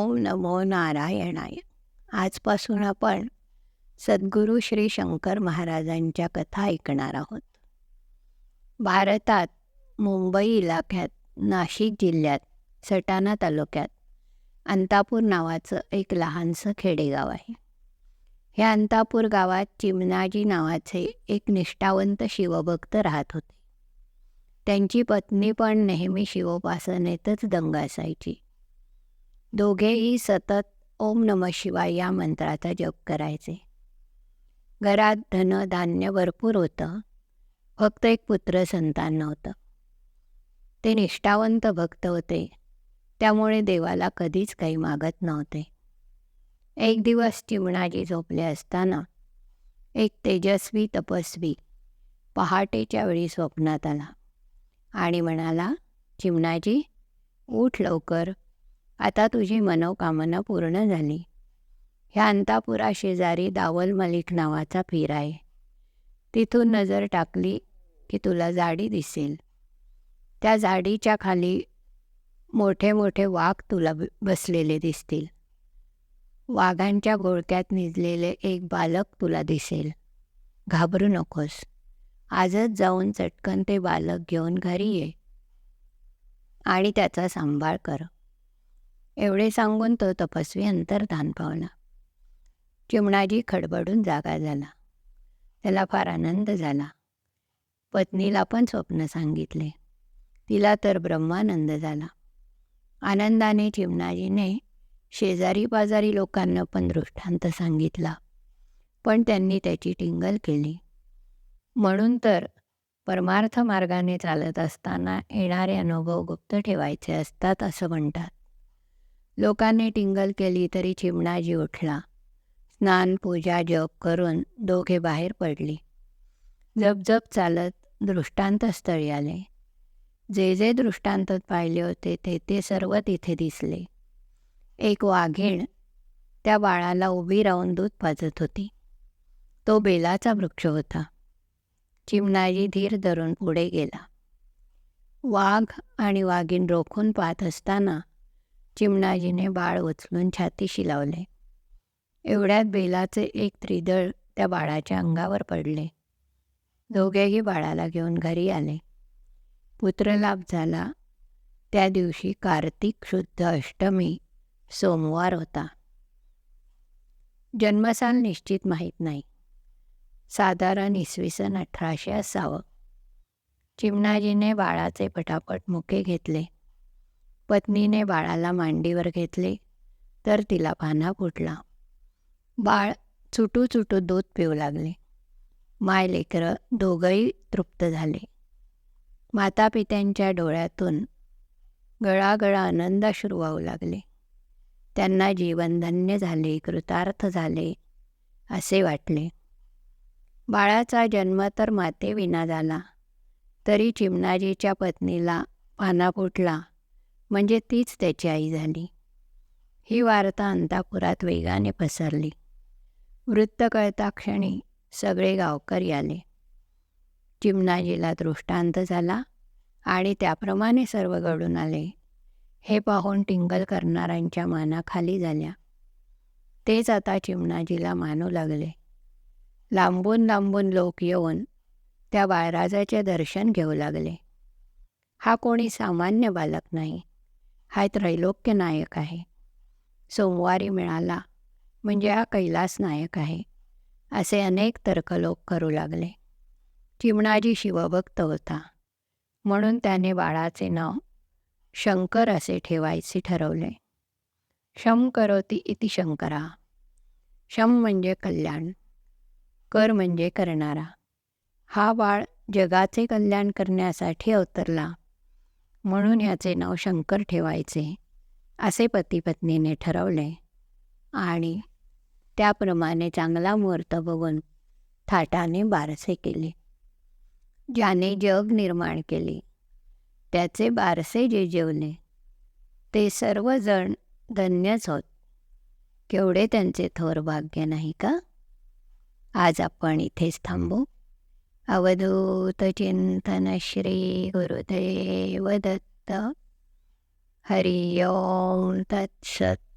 ओम नमो नारायणाय. आजपासून आपण सद्गुरू श्री शंकर महाराजांच्या कथा ऐकणार आहोत. भारतात मुंबई इलाख्यात नाशिक जिल्ह्यात सटाणा तालुक्यात अंतापूर नावाचं एक लहानसं खेडेगाव आहे. ह्या अंतापूर गावात चिमनाजी नावाचे एक निष्ठावंत शिवभक्त राहत होते. त्यांची पत्नी पण नेहमी शिवोपासनेतच दंग असायची दोघेही सतत ओम नम शिवाय या मंत्राचा जप करायचे. घरात धन धान्य भरपूर होतं. फक्त एक पुत्र संतान नव्हतं. ते निष्ठावंत भक्त होते. त्यामुळे देवाला कधीच काही मागत नव्हते. एक दिवस चिमणाजी झोपले असताना एक तेजस्वी तपस्वी पहाटेच्या वेळी स्वप्नात आला आणि म्हणाला चिमणाजी उठ लवकर. आता तुझी मनोकामना पूर्ण झाली. ह्या अंतापुरा शेजारी दावल मलिक नावाचा पीर आहे. तिथून नजर टाकली की तुला जाडी दिसेल. त्या जाडीच्या खाली मोठे मोठे वाघ तुला बसलेले दिसतील. वाघांच्या गोळक्यात निजलेले एक बालक तुला दिसेल. घाबरू नकोस. आजच जाऊन चटकन ते बालक घेऊन घरी ये. आणि त्याचा सांभाळ कर. एवढे सांगून तो तपस्वी अंतर्धान पावला. चिमणाजी खडबडून जागा झाला. त्याला फार आनंद झाला. पत्नीला पण स्वप्न सांगितले. तिला तर ब्रह्मानंद झाला. आनंदाने चिमणाजीने शेजारी पाजारी लोकांना पण दृष्टांत सांगितला. पण त्यांनी त्याची टिंगल केली. म्हणून तर परमार्थ मार्गाने चालत असताना येणारे अनुभव गुप्त ठेवायचे असतात असं म्हणतात. लोकांनी टिंगल केली तरी चिमणाजी उठला. स्नान पूजा जप करून दोघे बाहेर पडली. जपजप चालत दृष्टांतस्थळी आले. जे जे दृष्टांतात पाहिले होते ते ते सर्व तिथे दिसले. एक वाघीण त्या बाळाला उभी राहून दूध पाजत होती. तो बेलाचा वृक्ष होता. चिमणाजी धीर धरून पुढे गेला. वाघ आणि वाघीण रोखून पाहत असताना चिमणाजीने बाळ उचलून छातीशी लावले. एवढ्यात बेलाचे एक त्रिदळ त्या बाळाच्या अंगावर पडले. दोघेही बाळाला घेऊन घरी आले. पुत्रलाभ झाला. त्या दिवशी कार्तिक शुद्ध अष्टमी सोमवार होता. जन्मसाल निश्चित माहीत नाही. साधारण इसवी सन अठराशे असावं. चिमणाजीने बाळाचे पटापट मुके घेतले. पत्नीने बाळाला मांडीवर घेतले तर तिला पाना फुटला. बाळ चुटू चुटू दूध पिऊ लागले. माय लेकरं दोघंही तृप्त झाले. मातापित्यांच्या डोळ्यातून गळागळा आनंदाश्रू वाहू लागले. त्यांना जीवन धन्य झाले कृतार्थ झाले असे वाटले. बाळाचा जन्म तर मातेविना झाला तरी चिमणाजीच्या पत्नीला पाना फुटला. म्हणजे तीच त्याची आई झाली. ही वार्ता अंतापुरात वेगाने पसरली. वृत्त कळता क्षणी सगळे गावकरी आले. चिमणाजीला दृष्टांत झाला आणि त्याप्रमाणे सर्व घडून आले. हे पाहून टिंगल करणाऱ्यांच्या मानाखाली झाल्या. तेच आता चिमणाजीला मानू लागले. लांबून लांबून लोक येऊन त्या बाळराजाचे दर्शन घेऊ लागले. हा कोणी सामान्य बालक नाही. हा त्रैलोक्य नायक आहे. सोमवारी मिळाला म्हणजे हा कैलास नायक आहे. असे अनेक तर्कलोक करू लागले. चिमणाजी शिवभक्त होता. म्हणून त्याने बाळाचे नाव शंकर असे ठेवायचे ठरवले. शम करोती इति शंकरा. शम म्हणजे कल्याण. कर म्हणजे करणारा. हा बाळ जगाचे कल्याण करण्यासाठी अवतरला. म्हणून ह्याचे नाव शंकर ठेवायचे असे पतीपत्नीने ठरवले. आणि त्याप्रमाणे चांगला मुहूर्त बघून थाटाने बारसे केले. ज्याने जग निर्माण केले. त्याचे बारसे जे जेवले ते सर्वजण धन्यच होत. केवढे त्यांचे थोर भाग्य नाही का? आज आपण इथेच थांबू. अवधूत चिंतन श्री गुरुदेव दत्त हरि ओम तत्सत